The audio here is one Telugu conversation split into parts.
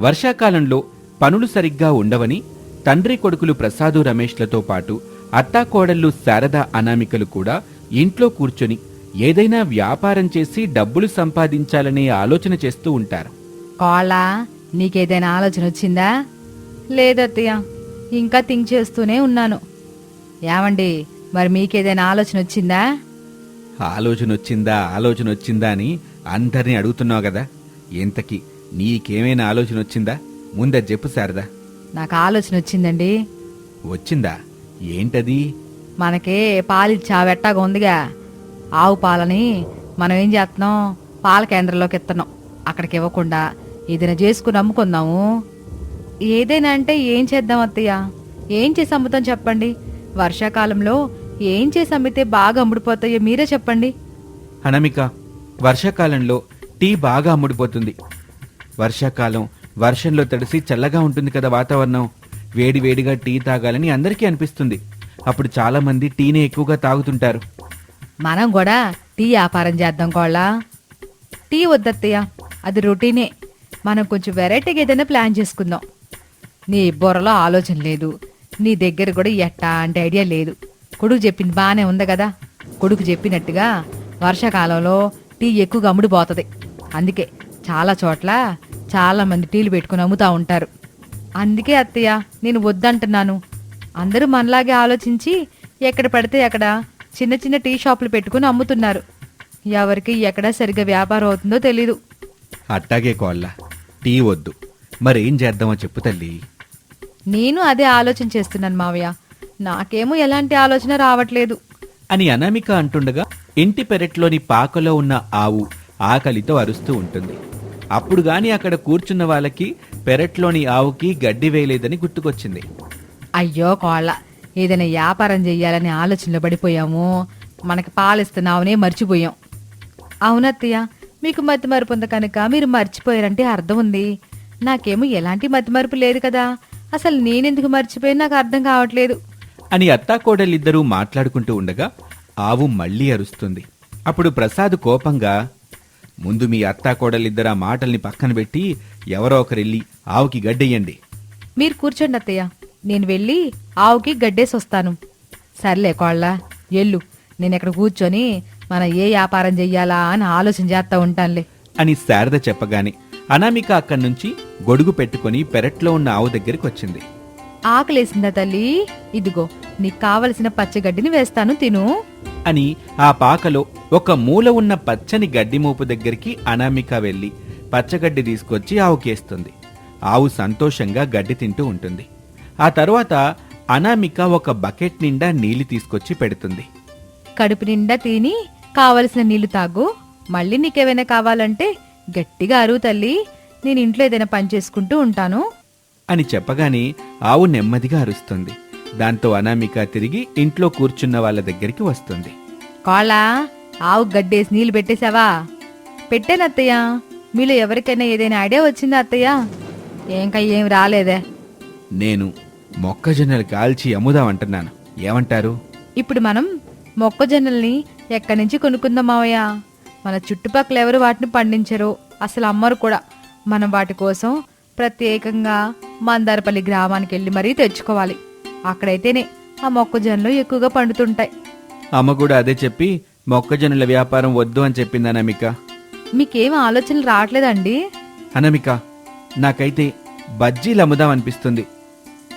వర్షాకాలంలో పనులు సరిగ్గా ఉండవని తండ్రి కొడుకులు ప్రసాదు రమేష్లతో పాటు అత్తాకోడళ్ళు శారద అనామికలు కూడా ఇంట్లో కూర్చొని ఏదైనా వ్యాపారం చేసి డబ్బులు సంపాదించాలనే ఆలోచన చేస్తూ ఉంటారు. కోళ్ళ నీకేదైనా ఆలోచన వచ్చిందా? లేదత్తయ్య ఇంకా థింక్ చేస్తూనే ఉన్నాను. ఏమండి మరి మీకేదైనా ఆలోచన వచ్చిందా? ఆలోచన వచ్చిందా ఆలోచన వచ్చిందా అని అందరినీ అడుగుతున్నావు కదా ఇంతకి నీకేమైనా ఆలోచన వచ్చిందా? ముందే చెప్పు శారదా. నాకు ఆలోచన వచ్చిందండి. వచ్చిందా? ఏంటది? మనకి పాలు చావెట్టాగా ఉందిగా. ఆవు పాలని మనం ఏం చేస్తున్నాం? పాల కేంద్రంలోకి ఇస్తున్నాం అక్కడికి ఇవ్వకుండా ఏదైనా చేసుకుని అమ్ముకుందాము. ఏదైనా అంటే ఏం చేద్దాం అత్తయ్య? ఏం చేసి అమ్ముతాం చెప్పండి? వర్షాకాలంలో ఏం చేసి అమ్మితే బాగా అమ్ముడిపోతాయో మీరే చెప్పండి. అనమిక వర్షాకాలంలో టీ బాగా అమ్ముడిపోతుంది. వర్షాకాలం వర్షంలో తడిసి చల్లగా ఉంటుంది కదా వాతావరణం. వేడి వేడిగా టీ తాగాలని అందరికీ అనిపిస్తుంది. అప్పుడు చాలా మంది టీనే ఎక్కువగా తాగుతుంటారు. మనం కూడా టీ వ్యాపారం చేద్దాం కోళ్ళ. టీ వద్దత్తయ్య అది రొటీనే. మనం కొంచెం వెరైటీగా ఏదైనా ప్లాన్ చేసుకుందాం. నీ బుర్రలో ఆలోచన లేదు. నీ దగ్గర కూడా ఎట్టా అంటే ఐడియా లేదు. కొడుకు చెప్పింది బాగానే ఉంది కదా. కొడుకు చెప్పినట్టుగా వర్షాకాలంలో టీ ఎక్కువగా అమ్ముడుపోతుంది అందుకే చాలా చోట్ల చాలా మంది టీలు పెట్టుకుని అమ్ముతా ఉంటారు. అందుకే అత్తయ్య నేను వద్దంటున్నాను. అందరూ మనలాగే ఆలోచించి ఎక్కడ పడితే అక్కడ చిన్న చిన్న టీ షాపులు పెట్టుకుని అమ్ముతున్నారు. ఎవరికి ఎక్కడ సరిగ్గా వ్యాపారం అవుతుందో తెలీదు. అట్టాగే కోళ్ళ టీ వద్దు. మరేం చేద్దామో చెప్పు తల్లి. నేను అదే ఆలోచన చేస్తున్నాను మావయ్య. నాకేమో ఎలాంటి ఆలోచన రావట్లేదు. అని అనామిక అంటుండగా ఇంటి పెరట్లోని పాకలో ఉన్న ఆవు ఆకలితో అరుస్తూ ఉంటుంది. అప్పుడు గాని అక్కడ కూర్చున్న వాళ్ళకి పెరట్లోని ఆవుకి గడ్డి వేయలేదని గుర్తుకొచ్చింది. అయ్యో కోళ్ళ ఏదైనా వ్యాపారం చెయ్యాలని ఆలోచనలో పడిపోయాము. మనకి పాలిస్తున్నావునే మర్చిపోయాం. అవునత్తయ్య మీకు మతి మరుపు ఉంది కనుక మీరు మర్చిపోయారంటే అర్థం ఉంది. నాకేమో ఎలాంటి మతి మరుపు లేదు కదా. అసలు నేనెందుకు మర్చిపోయి నాకు అర్థం కావట్లేదు. అని అత్తాకోడలిద్దరూ మాట్లాడుకుంటూ ఉండగా ఆవు మళ్ళీ అరుస్తుంది. అప్పుడు ప్రసాద్ కోపంగా ముందు మీ అత్తాకోడలిద్దరు ఆ మాటల్ని పక్కన పెట్టి ఎవరో ఒకరెళ్ళి ఆవుకి గడ్డెయ్యండి. మీరు కూర్చోండి అత్తయ్య. నేను వెళ్ళి ఆవుకి గడ్డేసి వస్తాను సర్లే కోళ్ళ ఎల్లు. నేను ఇక్కడ కూర్చొని మనం ఏ వ్యాపారం చెయ్యాలా అని ఆలోచన చేస్తా ఉంటానులే. అని శారద చెప్పగానే అనామిక అక్కడి నుంచి గొడుగు పెట్టుకుని పెరట్లో ఉన్న ఆవు దగ్గరికి వచ్చింది ఆకలేసిందా తల్లి? ఇదిగో నీకు కావలసిన పచ్చగడ్డిని వేస్తాను తిను. అని ఆ పాకలో ఒక మూల ఉన్న పచ్చని గడ్డి మోపు దగ్గరికి అనామిక వెళ్ళి పచ్చగడ్డి తీసుకొచ్చి ఆవుకేస్తుంది ఆవు సంతోషంగా గడ్డి తింటూ ఉంటుంది. ఆ తరువాత అనామిక ఒక బకెట్ నిండా నీళ్ళు తీసుకొచ్చి పెడుతుంది. కడుపు నిండా తిని కావలసిన నీళ్ళు తాగు. మళ్ళీ నీకేమైనా కావాలంటే గట్టిగా అరువు తల్లి. నేను ఇంట్లో ఏదైనా పని చేసుకుంటూ ఉంటాను. అని చెప్పగానే ఆవు నెమ్మదిగా అరుస్తుంది. దాంతో అనామిక తిరిగి ఇంట్లో కూర్చున్న వాళ్ళ దగ్గరికి వస్తుంది. కోళ్ళ ఆవు గడ్డేసి నీళ్ళు పెట్టేశావా? పెట్టాను అత్తయ్య. మీలో ఎవరికైనా ఏదైనా ఐడియా వచ్చిందా అత్తయ్య? ఏంకా ఏం రాలేదే. నేను మొక్కజొన్నలు కాల్చి అమ్ముదామంటున్నాను. ఏమంటారు? ఇప్పుడు మనం మొక్కజొన్నల్ని ఎక్కడి నుంచి కొనుక్కుందాం మావయ్య? మన చుట్టుపక్కల ఎవరు వాటిని పండించరు? అసలు అమ్మరు కూడా. మనం వాటి కోసం ప్రత్యేకంగా మందారపల్లి గ్రామానికి వెళ్ళి మరీ తెచ్చుకోవాలి. అక్కడైతేనే ఆ మొక్కజొన్నలు ఎక్కువగా పండుతుంటాయి. అమ్మ కూడా అదే చెప్పి మొక్కజొన్నల వ్యాపారం వద్దు అని చెప్పింది అనామిక. మీకేం ఆలోచనలు రావట్లేదండి? అనామిక నాకైతే బజ్జీలు అమ్ముదాం అనిపిస్తుంది.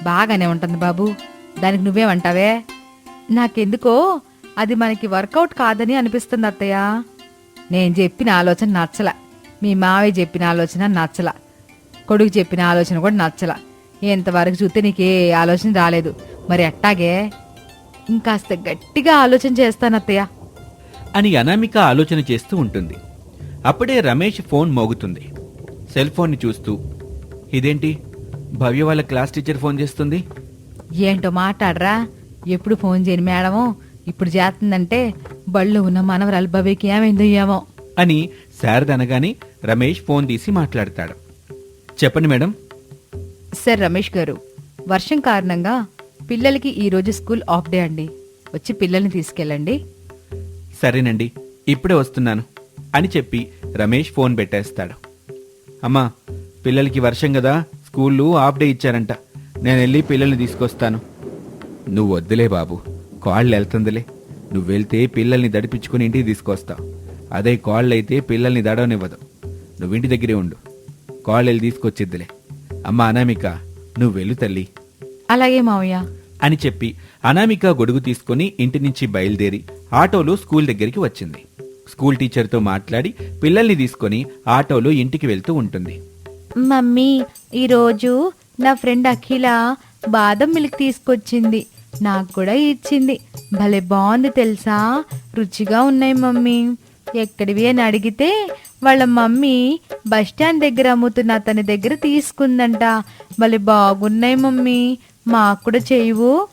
బాగానే ఉంటుంది బాబు. దానికి నువ్వేమంటావే? నాకెందుకో అది మనకి వర్కౌట్ కాదని అనిపిస్తుంది అత్తయ్య. నేను చెప్పిన ఆలోచన నచ్చల. మీ మావయ్య చెప్పిన ఆలోచన నచ్చల. కొడుకు చెప్పిన ఆలోచన కూడా నచ్చల. ఎంతవరకు చూస్తే నీకే ఆలోచన రాలేదు. మరి ఎట్టాగే ఇంకాస్త గట్టిగా ఆలోచన చేస్తాను అత్తయ్య. అని అనామిక ఆలోచన చేస్తూ ఉంటుంది. అప్పుడే రమేష్ ఫోన్ మోగుతుంది. సెల్ ఫోన్ని చూస్తూ ఇదేంటి? భవ్య వాళ్ళ క్లాస్ టీచర్ ఫోన్ చేస్తుంది? ఏంటో మాట్లాడరా? ఎప్పుడు ఫోన్ చేయను మేడము? ఇప్పుడు చేస్తుందంటే బళ్ళు ఉన్న మనవరాలు భవ్యకి ఏమైందో ఏమో. అని శారద అనగానే రమేష్ ఫోన్ తీసి మాట్లాడతాడు. చెప్పండి మేడం. సార్ రమేష్ గారు వర్షం కారణంగా పిల్లలకి ఈ రోజు స్కూల్ ఆఫ్ డే అండి. వచ్చి పిల్లల్ని తీసుకెళ్ళండి. సరేనండి ఇప్పుడే వస్తున్నాను అని చెప్పి రమేష్ ఫోన్ పెట్టేస్తాడు. అమ్మా పిల్లలకి వర్షం కదా స్కూళ్ళు హాఫ్ డే ఇచ్చారంట. నేను వెళ్ళి పిల్లల్ని తీసుకొస్తాను. నువ్వు వద్దులే బాబు కాళ్ళు వెళ్తుందిలే. నువ్వు వెళ్తే పిల్లల్ని దడిపించుకుని ఇంటికి తీసుకొస్తావు. అదే కాళ్ళు అయితే పిల్లల్ని దడవనివ్వదు. నువ్వు ఇంటి దగ్గరే ఉండు. కాళ్ళు వెళ్ళి తీసుకొచ్చిద్దిలే. అమ్మ అనామిక నువ్వు వెళ్ళు తల్లి. అలాగే మావయ్య. అని చెప్పి అనామిక గొడుగు తీసుకుని ఇంటి నుంచి బయలుదేరి ఆటోలో స్కూల్ దగ్గరికి వచ్చింది. స్కూల్ టీచర్తో మాట్లాడి పిల్లల్ని తీసుకొని ఆటోలో ఇంటికి వెళ్తూ ఉంటుంది. మమ్మీ ఈరోజు నా ఫ్రెండ్ అఖిల బాదం మిల్క్ తీసుకొచ్చింది. నాకు కూడా ఇచ్చింది. భలే బాగుంది తెలుసా? రుచిగా ఉన్నాయి మమ్మీ. ఎక్కడివి అని అడిగితే వాళ్ళ మమ్మీ బస్ స్టాండ్ దగ్గర అమ్ముతున్న అతని దగ్గర తీసుకుందంట. భలే బాగున్నాయి మమ్మీ మాకు కూడా చేయవు.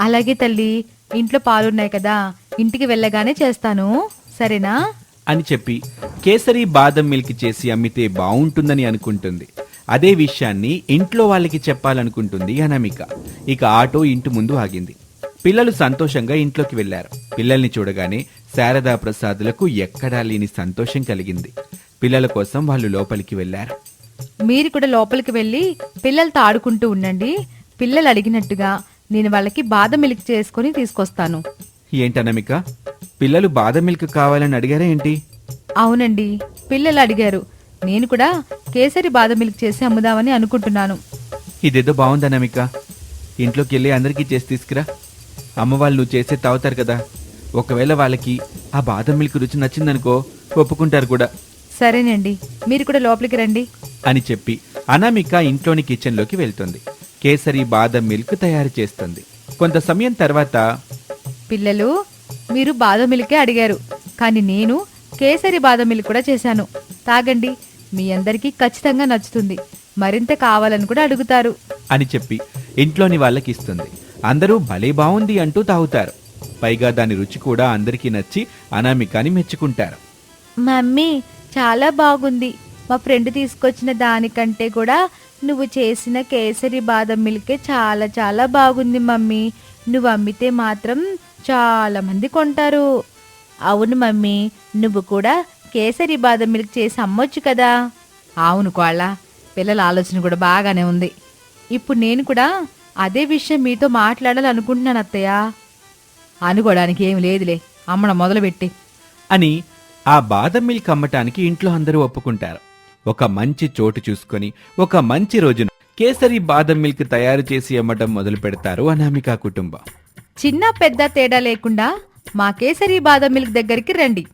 అలాగే తల్లి ఇంట్లో పాలున్నాయి కదా ఇంటికి వెళ్ళగానే చేస్తాను. సరేనా? అని చెప్పి కేసరి బాదం మిల్క్ చేసి అమ్మితే బాగుంటుందని అనుకుంటుంది. అదే విషయాన్ని ఇంట్లో వాళ్ళకి చెప్పాలనుకుంటుంది అనామిక. ఇక ఆటో ఇంటి ముందు ఆగింది. పిల్లలు సంతోషంగా ఇంట్లోకి వెళ్ళారు పిల్లల్ని చూడగానే శారదా ప్రసాదులకు ఎక్కడా లేని సంతోషం కలిగింది. పిల్లల కోసం వాళ్ళు లోపలికి వెళ్ళారు మీరు కూడా లోపలికి వెళ్ళి పిల్లలతో ఆడుకుంటూ ఉండండి. పిల్లలు అడిగినట్టుగా నేను వాళ్ళకి బాదం మిల్క్ చేసుకొని తీసుకొస్తాను. ఏంటనమిక? పిల్లలు బాదం మిల్క్ కావాలని అడిగారా ఏంటి? అవునండి పిల్లలు అడిగారు. నేను కూడా కేసరి బాదం మిల్క్ చేసి అమ్ముదామని అనుకుంటున్నాను. ఇదేదో బాగుందనమిక. ఇంట్లోకి వెళ్ళి అందరికీ చేసి తీసుకురా. అమ్మ వాళ్ళు నువ్వు చేసే తాగుతారు కదా. ఒకవేళ వాళ్ళకి ఆ బాదం మిల్క్ రుచి నచ్చిందనుకో ఒప్పుకుంటారు కూడా. సరేనండి. మీరు కూడా లోపలికి రండి. అని చెప్పి అనామిక ఇంట్లోని కిచెన్లోకి వెళ్తుంది. కేసరి బాదం మిల్క్ తయారు చేస్తుంది. కొంత సమయం తర్వాత పిల్లలు మీరు బాదం మిల్కే అడిగారు. కానీ నేను కేసరి బాదం మిల్క్ కూడా చేశాను. తాగండి. మీ అందరికీ ఖచ్చితంగా నచ్చుతుంది. మరింత కావాలని కూడా అడుగుతారు. అని చెప్పి ఇంట్లోని వాళ్ళకి ఇస్తుంది. అందరూ భలే బాగుంది అంటూ తాగుతారు. పైగా దాని రుచి కూడా అందరికీ నచ్చి అనామికాని మెచ్చుకుంటారు. మమ్మీ చాలా బాగుంది. మా ఫ్రెండ్ తీసుకొచ్చిన దానికంటే కూడా నువ్వు చేసిన కేసరి బాదం మిల్కే చాలా చాలా బాగుంది మమ్మీ. నువ్వు అమ్మితే మాత్రం చాలా మంది కొంటారు. అవును మమ్మీ నువ్వు కూడా కేసరి బాదం మిల్క్ చేసి అమ్మొచ్చు కదా. అవును కోళ్ళ పిల్లల ఆలోచన కూడా బాగానే ఉంది. ఇప్పుడు నేను కూడా అదే విషయం మీతో మాట్లాడాలనుకుంటున్నాను అత్తయ్య. అనుకోవడానికి ఏమి లేదులే అమ్మడం మొదలుపెట్టి. అని ఆ బాదం మిల్క్ అమ్మటానికి ఇంట్లో అందరూ ఒప్పుకుంటారు. ఒక మంచి చోటు చూసుకొని ఒక మంచి రోజున కేసరి బాదం మిల్క్ తయారు చేసి అమ్మటం మొదలు పెడతారు అనామిక కుటుంబం. చిన్న పెద్ద తేడా లేకుండా మా కేసరి బాదం మిల్క్ దగ్గరికి రండి.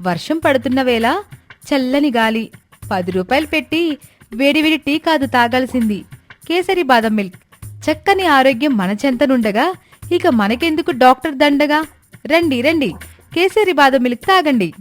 వర్షం పడుతున్న వేళ చల్లని గాలి పది రూపాయలు పెట్టి వేడివేడి టీ కాదు తాగాల్సింది. కేసరి బాదం మిల్క్ చక్కని ఆరోగ్యం మన చెంతనుండగా ఇక మనకెందుకు డాక్టర్ దండగా? రండి రండి. కేసరి బాదం మిల్క్ తాగండి.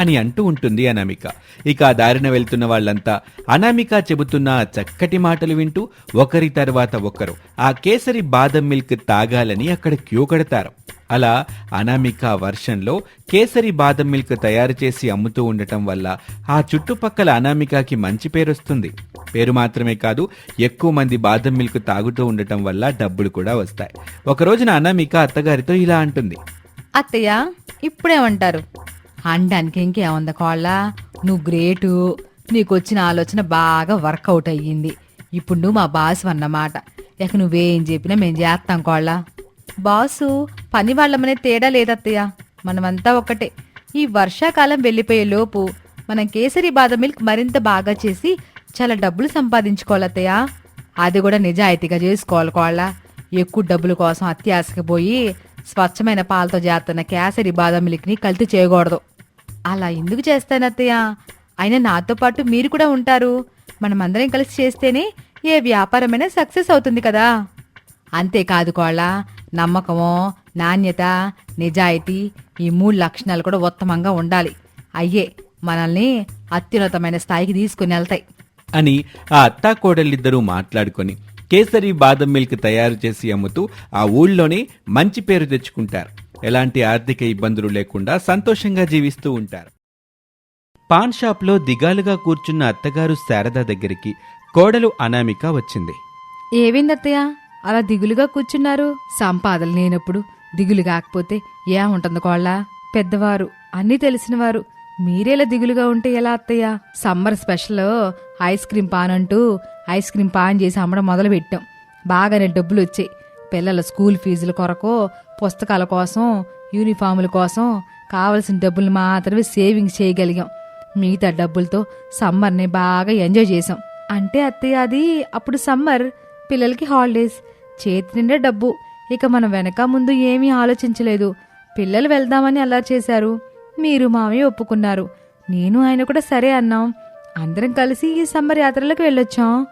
అని అంటూ ఉంటుంది అనామిక. ఇక ఆ దారిన వెళ్తున్న వాళ్ళంతా అనామిక చెబుతున్న చక్కటి మాటలు వింటూ ఒకరి తర్వాత ఒకరు ఆ కేసరి బాదం మిల్క్ తాగాలని అక్కడ క్యూ కడతారు. అలా అనామిక వర్షంలో కేసరి బాదం మిల్క్ తయారు చేసి అమ్ముతూ ఉండటం వల్ల ఆ చుట్టుపక్కల అనామికకి మంచి పేరు వస్తుంది పేరు మాత్రమే కాదు ఎక్కువ మంది బాదం మిల్క్ తాగుతూ ఉండటం వల్ల డబ్బులు కూడా వస్తాయి. ఒక రోజున అనామిక అత్తగారితో ఇలా అంటుంది. అత్తయ్య ఇప్పుడేమంటారు? అనడానికి ఇంకేముంది కోళ్ళ? నువ్వు గ్రేటు. నీకు వచ్చిన ఆలోచన బాగా వర్కౌట్ అయ్యింది. ఇప్పుడు నువ్వు మా బాసు అన్నమాట. ఇక నువ్వేం చెప్పినా మేం చేస్తాం కోళ్ళ. బాసు పని వాళ్ళమనే తేడా లేదత్తయ్య. మనమంతా ఒక్కటే. ఈ వర్షాకాలం వెళ్ళిపోయే లోపు మనం కేసరి బాదం మిల్క్ మరింత బాగా చేసి చాలా డబ్బులు సంపాదించుకోవాలత్తయ్య అది కూడా నిజాయితీగా చేసుకోవాలి కోళ్ళ. ఎక్కువ డబ్బుల కోసం అత్యాశకి పోయి స్వచ్ఛమైన పాలతో చేస్తున్న కేసరి బాదం మిల్క్ని కల్తీ చేయకూడదు. అలా ఎందుకు చేస్తానత్తయ్య అయినా నాతో పాటు మీరు కూడా ఉంటారు. మనమందరం కలిసి చేస్తేనే ఏ వ్యాపారమైనా సక్సెస్ అవుతుంది కదా. అంతేకాదు కోళ్ళ నమ్మకము నాణ్యత నిజాయితీ ఈ మూడు లక్షణాలు కూడా ఉత్తమంగా ఉండాలి. అయ్యే మనల్ని అత్యున్నతమైన స్థాయికి తీసుకుని వెళ్తాయి. అని ఆ అత్తా కోడలిద్దరూ మాట్లాడుకొని కేసరి బాదం మిల్క్ తయారు చేసి అమ్ముతూ ఆ ఊళ్ళోనే మంచి పేరు తెచ్చుకుంటారు. ఎలాంటి ఆర్థిక ఇబ్బందులు లేకుండా సంతోషంగా జీవిస్తూ ఉంటారు. పాన్ షాప్లో దిగాలుగా కూర్చున్న అత్తగారు శారద దగ్గరికి కోడలు అనామిక వచ్చింది. ఏవిందత్తయ్య? అలా దిగులుగా కూర్చున్నారు? సంపాదన లేనప్పుడు దిగులు కాకపోతే ఏముంటుంది కోళ్ళ? పెద్దవారు అన్నీ తెలిసినవారు. మీరేలా దిగులుగా ఉంటే ఎలా అత్తయ్య? Summer special ice cream pan అంటూ ఐస్ క్రీమ్ పాన్ చేసి అమ్మడం మొదలు పెట్టాం బాగానే డబ్బులు వచ్చాయి. పిల్లల స్కూల్ ఫీజుల కొరకు పుస్తకాల కోసం యూనిఫాముల కోసం కావలసిన డబ్బులు మాత్రమే సేవింగ్స్ చేయగలిగాం. మిగతా డబ్బులతో సమ్మర్ని బాగా ఎంజాయ్ చేసాం అంటే అత్తయ్య అది అప్పుడు సమ్మర్ పిల్లలకి హాలిడేస్. చేతి నిండా డబ్బు. ఇక మనం వెనక ముందు ఏమీ ఆలోచించలేదు. పిల్లలు వెళ్దామని అలా చేశారు. మీరు మామయ్య ఒప్పుకున్నారు. నేను ఆయన కూడా సరే అన్నాం. అందరం కలిసి ఈ సమ్మర్ యాత్రలకు వెళ్ళొచ్చాం.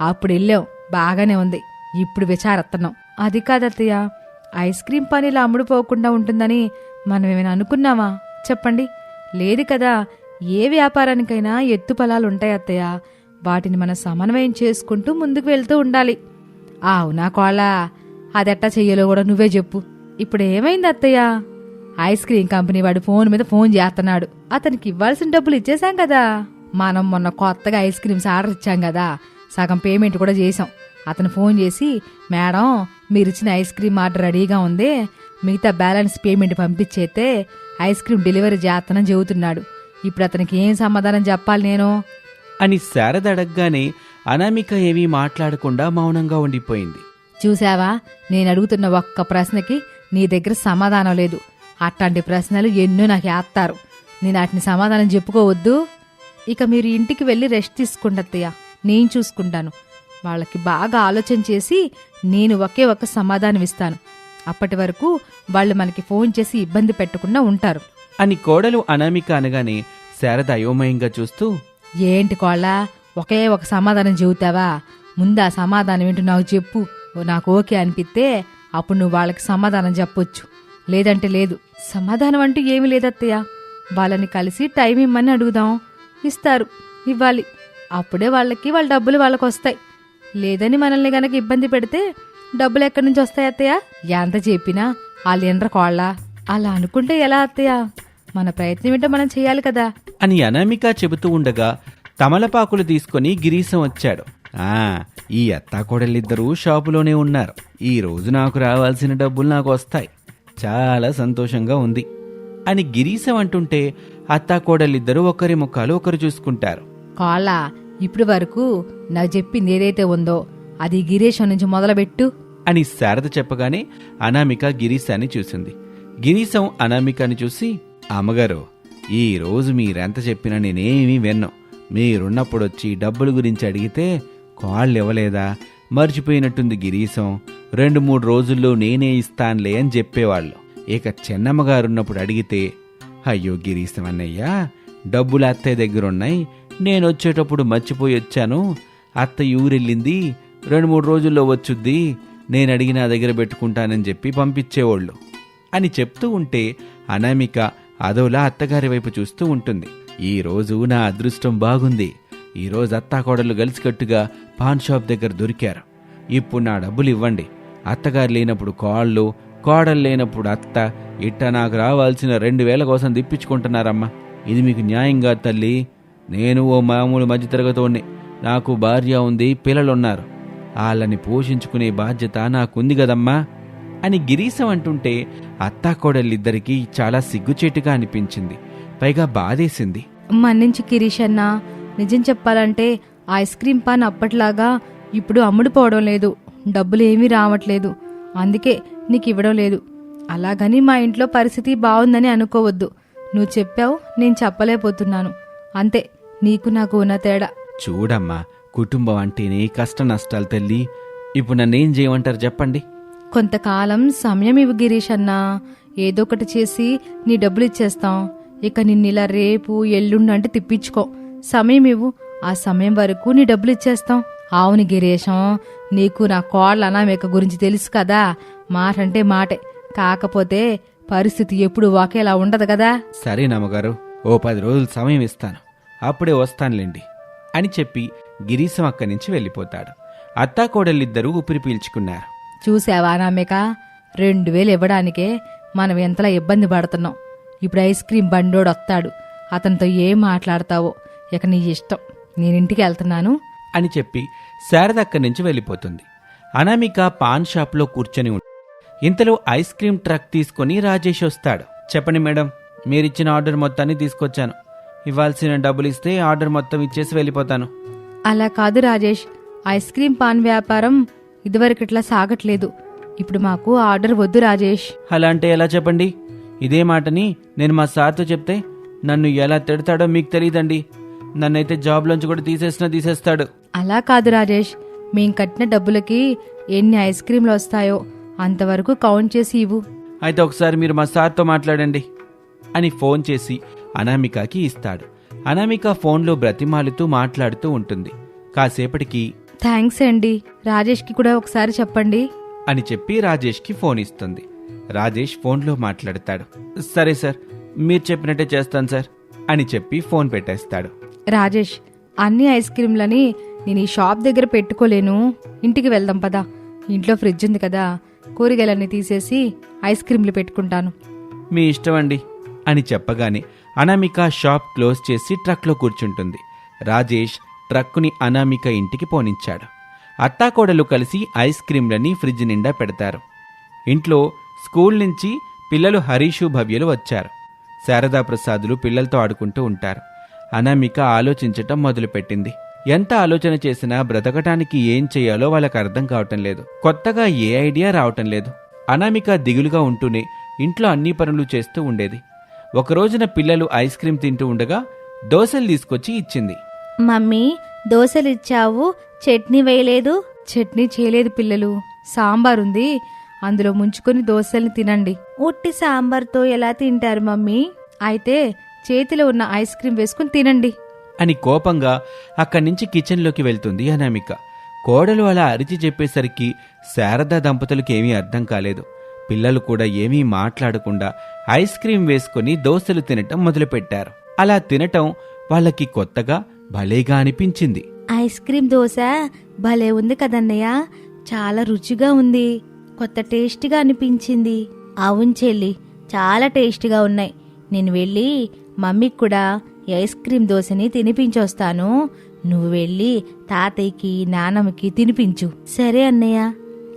అప్పుడు వెళ్ళాం. బాగానే ఉంది. ఇప్పుడు విచారత్తన్నాం. అది కాదత్తయ్య ఐస్ క్రీం పనిలా అమ్ముడుపోకుండా ఉంటుందని మనం ఏమైనా అనుకున్నామా చెప్పండి. లేదు కదా. ఏ వ్యాపారానికైనా ఎత్తు పొలాలు ఉంటాయి అత్తయ్య. వాటిని మనం సమన్వయం చేసుకుంటూ ముందుకు వెళ్తూ ఉండాలి. అవునా కోళ్ళ అదెట్టా చెయ్యాలో కూడా నువ్వే చెప్పు. ఇప్పుడు ఏమైంది అత్తయ్య? ఐస్ క్రీం కంపెనీ వాడు ఫోన్ మీద ఫోన్ చేస్తున్నాడు. అతనికి ఇవ్వాల్సిన డబ్బులు ఇచ్చేశాం కదా. మనం మొన్న కొత్తగా ఐస్ క్రీమ్స్ ఆర్డర్ ఇచ్చాం కదా. సగం పేమెంట్ కూడా చేసాం అతను ఫోన్ చేసి మేడం మీరు ఇచ్చిన ఐస్ క్రీమ్ ఆర్డర్ రెడీగా ఉంది. మిగతా బ్యాలెన్స్ పేమెంట్ పంపించేస్తే ఐస్ క్రీమ్ డెలివరీ చేస్తానని చెబుతున్నాడు. ఇప్పుడు అతనికి ఏం సమాధానం చెప్పాలి నేను? అని శారద అడగగానే అనామిక ఏమీ మాట్లాడకుండా మౌనంగా ఉండిపోయింది. చూసావా నేను అడుగుతున్న ఒక్క ప్రశ్నకి నీ దగ్గర సమాధానం లేదు. అట్లాంటి ప్రశ్నలు ఎన్నో నాకు వేస్తారు నేను వాటిని సమాధానం చెప్పుకోవద్దు. ఇక మీరు ఇంటికి వెళ్ళి రెస్ట్ తీసుకోండి అత్తయ్య. నేను చూసుకుంటాను. వాళ్ళకి బాగా ఆలోచన చేసి నేను ఒకే ఒక్క సమాధానం ఇస్తాను. అప్పటి వరకు వాళ్ళు మనకి ఫోన్ చేసి ఇబ్బంది పెట్టకుండా ఉంటారు. అని కోడలు అనామిక అనగానే శారద అయోమయంగా చూస్తూ ఏంటి కోళ్ళ ఒకే ఒక సమాధానం చెబుతావా? ముందు ఆ సమాధానం ఏంటో నాకు చెప్పు. నాకు ఓకే అనిపిస్తే అప్పుడు నువ్వు వాళ్ళకి సమాధానం చెప్పొచ్చు. లేదంటే లేదు. సమాధానం అంటూ ఏమీ లేదత్తయ్య. వాళ్ళని కలిసి టైం ఇమ్మని అడుగుదాం. ఇస్తారు. ఇవ్వాలి. అప్పుడే వాళ్ళకి వాళ్ళ డబ్బులు వాళ్ళకు వస్తాయి లేదని మనల్ని గనక ఇబ్బంది పెడితే డబ్బులు ఎక్కడి నుంచి వస్తాయి అత్తయ్య? ఎంత చెప్పినా వాళ్ళు ఎండ్ర కోళ్ళ. అలా అనుకుంటే ఎలా అత్తయ్య? మన ప్రయత్నం ఏంటో మనం చేయాలి కదా. అని అనామిక చెబుతూ ఉండగా తమలపాకులు తీసుకొని గిరీశం వచ్చాడు. ఆ ఈ అత్తాకోడలిద్దరూ షాపులోనే ఉన్నారు. ఈ రోజు నాకు రావాల్సిన డబ్బులు నాకు వస్తాయి. చాలా సంతోషంగా ఉంది. అని గిరీశం అంటుంటే అత్తాకోడలిద్దరూ ఒకరి ముఖాలు ఒకరు చూసుకుంటారు. కాళ్ళ ఇప్పటి వరకు నాకు చెప్పింది ఏదైతే ఉందో అది గిరీశం నుంచి మొదలుపెట్టు. అని శారద చెప్పగానే అనామిక గిరీశాన్ని చూసింది. గిరీశం అనామికని చూసి అమ్మగారు ఈ రోజు మీరెంత చెప్పినా నేనేమీ విన్నాం. మీరున్నప్పుడొచ్చి డబ్బుల గురించి అడిగితే కాళ్ళు ఇవ్వలేదా మర్చిపోయినట్టుంది గిరీశం. రెండు మూడు రోజుల్లో నేనే ఇస్తానులే అని చెప్పేవాళ్ళు. ఇక చెన్నమ్మగారున్నప్పుడు అడిగితే అయ్యో గిరీశమన్నయ్యా డబ్బులు అత్తయ్య దగ్గరున్నాయి నేను వచ్చేటప్పుడు మర్చిపోయి వచ్చాను. అత్త ఊరెళ్ళింది రెండు మూడు రోజుల్లో వచ్చుద్ది నేను అడిగి నా దగ్గర పెట్టుకుంటానని చెప్పి పంపించేవాళ్ళు. అని చెప్తూ ఉంటే అనామిక అదోలా అత్తగారి వైపు చూస్తూ ఉంటుంది. ఈ రోజు నా అదృష్టం బాగుంది. ఈరోజు రోజు అత్తాకోడలు కలిసికట్టుగా పాన్ షాప్ దగ్గర దొరికారు. ఇప్పుడు నా డబ్బులు ఇవ్వండి అత్తగారు లేనప్పుడు కోళ్ళు కోడలు లేనప్పుడు అత్త ఇట్ట నాకు రావాల్సిన రెండు వేల కోసం తిప్పించుకుంటున్నారమ్మా. ఇది మీకు న్యాయంగా తల్లి. నేను ఓ మామూలు మధ్యతరగతోడిని నాకు భార్య ఉంది పిల్లలున్నారు. వాళ్ళని పోషించుకునే బాధ్యత నాకుంది కదమ్మా. అని గిరీశం అంటుంటే అత్తాకోడళ్ళిద్దరికీ చాలా సిగ్గుచేటుగా అనిపించింది. పైగా బాధేసింది. మన్నించి గిరీష్ అన్న నిజం చెప్పాలంటే ఐస్ క్రీమ్ పాన్ అప్పట్లాగా ఇప్పుడు అమ్ముడుపోవడం లేదు. డబ్బులు ఏమీ రావట్లేదు. అందుకే నీకు ఇవ్వడం లేదు. అలాగని మా ఇంట్లో పరిస్థితి బాగుందని అనుకోవద్దు. నువ్వు చెప్పావు నేను చెప్పలేకపోతున్నాను. అంతే నీకు నాకు ఉన్న తేడా. చూడమ్మా కుటుంబం అంటేనే కష్ట నష్టాలు తల్లి. ఇప్పుడు నన్నేం చేయమంటారు చెప్పండి. కొంతకాలం సమయం ఇవ్వు గిరీష్ అన్నా. ఏదో ఒకటి చేసి నీ డబ్బులు ఇచ్చేస్తాం ఇక నిన్నిలా రేపు ఎల్లుండి అంటే తిప్పించుకో. సమయం ఇవ్వు ఆ సమయం వరకు నీ డబ్బులు ఇచ్చేస్తాం అవును గిరీశం నీకు నా కోళ్ళ అనామిక గురించి తెలుసు కదా? మాట అంటే మాటే. కాకపోతే పరిస్థితి ఎప్పుడు ఒకేలా ఉండదు కదా? సరే నమ్మగారు ఓ పది రోజులు సమయం ఇస్తాను. అప్పుడే వస్తానులేండి అని చెప్పి గిరీశం అక్కడి నుంచి వెళ్ళిపోతాడు. అత్తాకోడలిద్దరూ ఊపిరి పీల్చుకున్నారు. చూసావా అనామిక? రెండు వేలు ఇవ్వడానికే మనం ఎంతలా ఇబ్బంది పడుతున్నాం. ఇప్పుడు ఐస్ క్రీం బండోడు వస్తాడు అతనితో ఏం మాట్లాడతావో? ఇక నీ ఇష్టం. నేను ఇంటికి వెళ్తున్నాను. అని చెప్పి శారద అక్కడి నుంచి వెళ్ళిపోతుంది. అనామిక పాన్ షాప్లో కూర్చొని ఉంది ఇంతలో ఐస్ క్రీం ట్రక్ తీసుకొని రాజేష్ వస్తాడు. చెప్పండి మేడం మీరిచ్చిన ఆర్డర్ మొత్తాన్ని తీసుకొచ్చాను. ఇవ్వాల్సిన డబ్బులు ఇస్తే ఆర్డర్ మొత్తం ఇచ్చేసి వెళ్ళిపోతాను. అలా కాదు రాజేష్. ఐస్ క్రీమ్ పాన్ వ్యాపారం ఇదివరకట్లా సాగట్లేదు. ఇప్పుడు మాకు ఆర్డర్ వద్దు రాజేష్. అలా అంటే ఎలా చెప్పండి? ఇదే మాటని నేను మా సార్తో చెప్తే నన్ను ఎలా తిడతాడో మీకు తెలియదండి. నన్నైతే జాబ్లోంచి కూడా తీసేసినా తీసేస్తాడు. అలా కాదు రాజేష్. మేం కట్టిన డబ్బులకి ఎన్ని ఐస్ క్రీంలు వస్తాయో అంతవరకు కౌంట్ చేసి ఇవ్వు. అయితే ఒకసారి మీరు మా సార్తో మాట్లాడండి అని ఫోన్ చేసి అనామికకి ఇస్తాడు. అనామిక ఫోన్లో బ్రతిమాలుతూ మాట్లాడుతూ ఉంటుంది. కాసేపటికి థ్యాంక్స్ అండి. రాజేష్కి కూడా ఒకసారి చెప్పండి. అని చెప్పి రాజేష్కి ఫోన్ ఇస్తుంది. రాజేష్ ఫోన్లో మాట్లాడతాడు. సరే సార్ మీరు చెప్పినట్టే చేస్తాను సార్ అని చెప్పి ఫోన్ పెట్టేస్తాడు. రాజేష్ అన్ని ఐస్ క్రీంలని నేను ఈ షాప్ దగ్గర పెట్టుకోలేను. ఇంటికి వెళ్దాం పదా. ఇంట్లో ఫ్రిడ్జ్ ఉంది కదా. కూరగాయలన్నీ తీసేసి ఐస్ క్రీంలు పెట్టుకుంటాను. మీ ఇష్టం అండి అని చెప్పగానే అనామిక షాప్ క్లోజ్ చేసి ట్రక్లో కూర్చుంటుంది. రాజేష్ ట్రక్కుని అనామిక ఇంటికి పోనించాడు. అత్తాకోడలు కలిసి ఐస్ క్రీంలని ఫ్రిడ్జ్ నిండా పెడతారు. ఇంట్లో స్కూల్ నుంచి పిల్లలు హరీషు భవ్యలు వచ్చారు. శారదా ప్రసాదులు పిల్లలతో ఆడుకుంటూ ఉంటారు. అనామిక ఆలోచించటం మొదలుపెట్టింది. ఎంత ఆలోచన చేసినా బ్రతకటానికి ఏం చేయాలో వాళ్ళకి అర్థం కావటం లేదు. కొత్తగా ఏ ఐడియా రావటం లేదు. అనామిక దిగులుగా ఉంటూనే ఇంట్లో అన్ని పనులు చేస్తూ ఉండేది. ఒక రోజున పిల్లలు ఐస్ క్రీం తింటూ ఉండగా దోశలు తీసుకొచ్చి ఇచ్చింది. మమ్మీ దోశలు ఇచ్చావు చట్నీ వేయలేదు. చట్నీ చేయలేదు పిల్లలు. సాంబార్ ఉంది. అందులో ముంచుకొని దోశల్ని తినండి. ఉట్టి సాంబార్తో ఎలా తింటారు మమ్మీ? అయితే చేతిలో ఉన్న ఐస్ క్రీం వేసుకుని తినండి. అని కోపంగా అక్కడి నుంచి కిచెన్లోకి వెళ్తుంది అనామిక. కోడలు అలా అరిచి చెప్పేసరికి శారద దంపతులకు ఏమీ అర్థం కాలేదు. పిల్లలు కూడా ఏమీ మాట్లాడకుండా ఐస్ క్రీం వేసుకుని దోశలు తినటం మొదలుపెట్టారు. అలా తినటం వాళ్ళకి కొత్తగా భలేగా అనిపించింది. ఐస్ క్రీమ్ దోశ భలే ఉంది కదన్నయ్య. చాలా రుచిగా ఉంది. కొత్త టేస్ట్గా అనిపించింది. అవును చెల్లి చాలా టేస్ట్గా ఉన్నాయి. నేను వెళ్ళి మమ్మీకి కూడా ఐస్ క్రీమ్ దోశని తినిపించొస్తాను. నువ్వు వెళ్ళి తాతయ్యకి నానమ్మకి తినిపించు. సరే అన్నయ్య.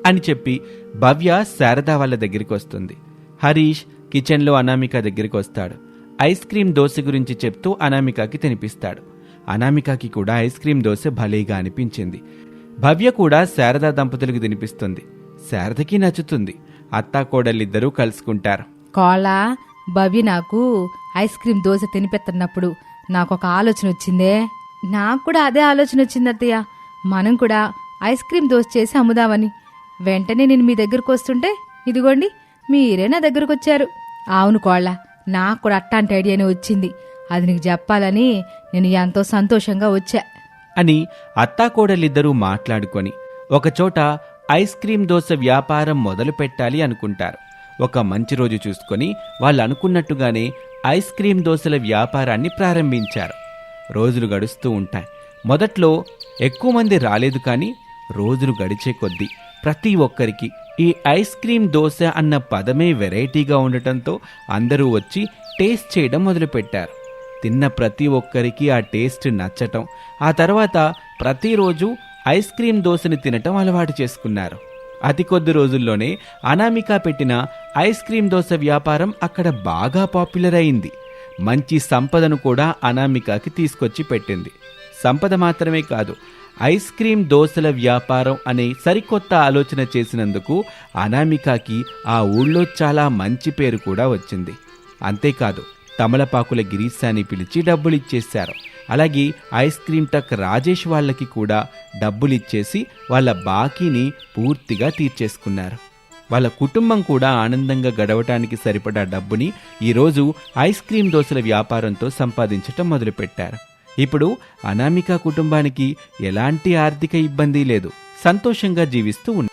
అని చెప్పి భవ్య శారద వాళ్ళ దగ్గరికి వస్తుంది. హరీష్ కిచెన్లో అనామిక దగ్గరికి వస్తాడు. ఐస్ క్రీం దోశ గురించి చెప్తూ అనామికకి తినిపిస్తాడు. అనామికకి కూడా ఐస్ క్రీం దోశ భలేగా అనిపించింది. భవ్య కూడా శారద దంపతులకు తినిపిస్తుంది. శారదకి నచ్చుతుంది. అత్తా కోడలిద్దరూ కలుసుకుంటారు. కోళ్ళ భవ్య నాకు ఐస్ క్రీమ్ దోశ తినిపెత్తన్నప్పుడు నాకు ఒక ఆలోచన వచ్చిందే. నాకు కూడా అదే ఆలోచన వచ్చింది అత్తయ్య మనం కూడా ఐస్ క్రీమ్ దోశ చేసి అమ్ముదామని. వెంటనే నేను మీ దగ్గరకు వస్తుంటే ఇదిగోండి మీరే నా దగ్గరకు వచ్చారు అవును కోళ్ళ నాకు కూడా అట్టాంటి ఐడియానే వచ్చింది. అది నీకు చెప్పాలని నేను ఎంతో సంతోషంగా వచ్చా. అని అత్తాకోడలిద్దరూ మాట్లాడుకొని ఒకచోట ఐస్ క్రీం దోశ వ్యాపారం మొదలు పెట్టాలి అనుకుంటారు. ఒక మంచి రోజు చూసుకొని వాళ్ళు అనుకున్నట్టుగానే ఐస్ క్రీం దోశల వ్యాపారాన్ని ప్రారంభించారు. రోజులు గడుస్తూ ఉంటాయి. మొదట్లో ఎక్కువ మంది రాలేదు కానీ రోజులు గడిచే కొద్దీ ప్రతి ఒక్కరికి ఈ ఐస్ క్రీం దోశ అన్న పదమే వెరైటీగా ఉండటంతో అందరూ వచ్చి టేస్ట్ చేయడం మొదలుపెట్టారు. తిన్న ప్రతి ఒక్కరికి ఆ టేస్ట్ నచ్చటం ఆ తర్వాత ప్రతిరోజు ఐస్ క్రీం దోశని తినటం అలవాటు చేసుకున్నారు. అతి కొద్ది రోజుల్లోనే అనామిక పెట్టిన ఐస్ క్రీమ్ దోశ వ్యాపారం అక్కడ బాగా పాపులర్ అయింది. మంచి సంపదను కూడా అనామికకి తీసుకొచ్చి పెట్టింది. సంపద మాత్రమే కాదు ఐస్ క్రీమ్ దోశల వ్యాపారం అనే సరికొత్త ఆలోచన చేసినందుకు అనామికకి ఆ ఊళ్ళో చాలా మంచి పేరు కూడా వచ్చింది. అంతేకాదు తమలపాకుల గిరీశాన్ని పిలిచి డబ్బులిచ్చేశారు. అలాగే ఐస్ క్రీం టక్ రాజేష్ వాళ్ళకి కూడా డబ్బులిచ్చేసి వాళ్ళ బాకీని పూర్తిగా తీర్చేసుకున్నారు. వాళ్ళ కుటుంబం కూడా ఆనందంగా గడవటానికి సరిపడా డబ్బుని ఈరోజు ఐస్ క్రీం దోశల వ్యాపారంతో సంపాదించటం మొదలుపెట్టారు. ఇప్పుడు అనామిక కుటుంబానికి ఎలాంటి ఆర్థిక ఇబ్బంది లేదు. సంతోషంగా జీవిస్తూ ఉన్నారు.